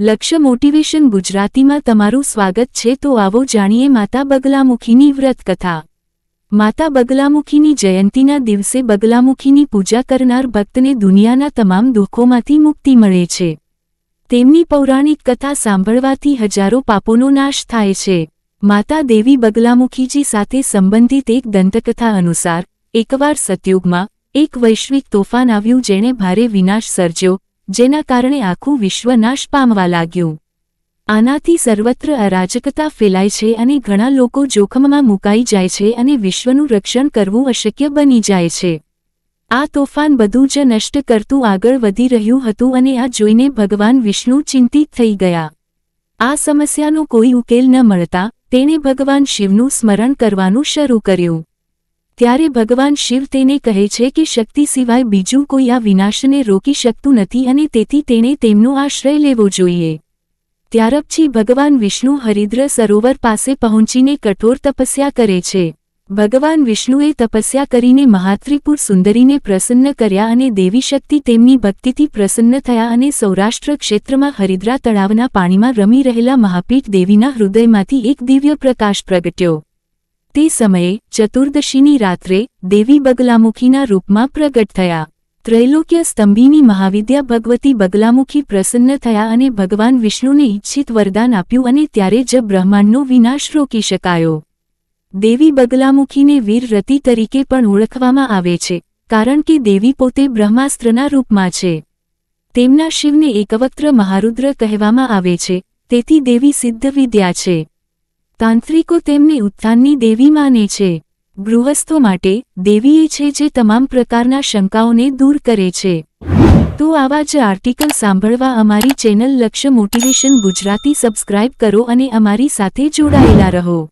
લક્ષ્ય મોટિવેશન ગુજરાતીમાં તમારું સ્વાગત છે તો આવો જાણીએ માતા બગલામુખીની વ્રત કથા માતા બગલામુખીની જયંતીના દિવસે બગલામુખીની પૂજા કરનાર ભક્તને દુનિયાના તમામ દુઃખોમાંથી મુક્તિ મળે છે. તેમની પૌરાણિક કથા સાંભળવાથી હજારો પાપોનો નાશ થાય છે. માતા દેવી બગલામુખીજી સાથે સંબંધિત એક દંતકથા અનુસાર, એકવાર સતયુગમાં, એક વૈશ્વિક તોફાન આવ્યું જેણે ભારે વિનાશ સર્જ્યો જેના કારણે આખું વિશ્વ નાશ પામવા લાગ્યું. આનાથી સર્વત્ર અરાજકતા ફેલાય છે અને ઘણા લોકો જોખમમાં મુકાઈ જાય છે અને વિશ્વનું રક્ષણ કરવું અશક્ય બની જાય છે. આ તોફાન બધું જ નષ્ટ કરતું આગળ વધી રહ્યું હતું અને આ જોઈને ભગવાન વિષ્ણુ ચિંતિત થઈ ગયા. આ સમસ્યાનો કોઈ ઉકેલ ન મળતા, તેણે ભગવાન શિવનું સ્મરણ કરવાનું શરૂ કર્યું. ત્યારે ભગવાન શિવ તેને કહે છે કે શક્તિ સિવાય બીજું કોઈ આ વિનાશને રોકી શકતું નથી અને તેથી તેણે તેમનો આશ્રય લેવો જોઈએ. ત્યારપછી ભગવાન વિષ્ણુ હરિદ્ર સરોવર પાસે પહોંચીને કઠોર તપસ્યા કરે છે. ભગવાન વિષ્ણુએ તપસ્યા કરીને મહાત્રિપુર સુંદરીને પ્રસન્ન કર્યા અને દેવી શક્તિ તેમની ભક્તિથી પ્રસન્ન થયા અને સૌરાષ્ટ્ર ક્ષેત્રમાં હરિદ્રા તળાવના પાણીમાં રમી રહેલા મહાપીઠ દેવીના હૃદયમાંથી એક દિવ્ય પ્રકાશ પ્રગટ્યો. તે સમયે ચતુર્દશીની રાત્રે દેવી બગલામુખીના રૂપમાં પ્રગટ થયા. ત્રૈલોક્ય સ્તંભીની મહાવિદ્યા ભગવતી બગલામુખી પ્રસન્ન થયા અને ભગવાન વિષ્ણુને ઇચ્છિત વરદાન આપ્યું અને ત્યારે જ બ્રહ્માંડનો વિનાશ રોકી શકાયો. દેવી બગલામુખીને વીરરતી તરીકે પણ ઓળખવામાં આવે છે, કારણ કે દેવી પોતે બ્રહ્માસ્ત્રના રૂપમાં છે. તેમના શિવને એકવક્ત્ર મહારુદ્ર કહેવામાં આવે છે, તેથી દેવી સિદ્ધ વિદ્યા છે. તાંત્રિકો તેમને ઉત્થાનની દેવી માને છે. ગૃહસ્થો માટે દેવી એ છે જે તમામ પ્રકારના શંકાઓને દૂર કરે છે. તો આવા જ આર્ટિકલ સાંભળવા અમારી ચેનલ લક્ષ્ય મોટિવેશન ગુજરાતી સબસ્ક્રાઇબ કરો અને અમારી સાથે જોડાયેલા રહો.